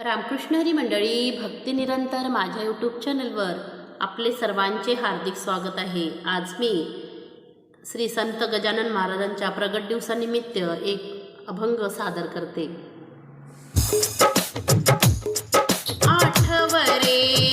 रामकृष्ण हरी मंडळी भक्ती निरंतर माझ्या यूट्यूब चॅनलवर आपले सर्वांचे हार्दिक स्वागत आहे. आज मी श्री संत गजानन महाराजांच्या प्रगट दिवसानिमित्त एक अभंग सादर करते. आठवरे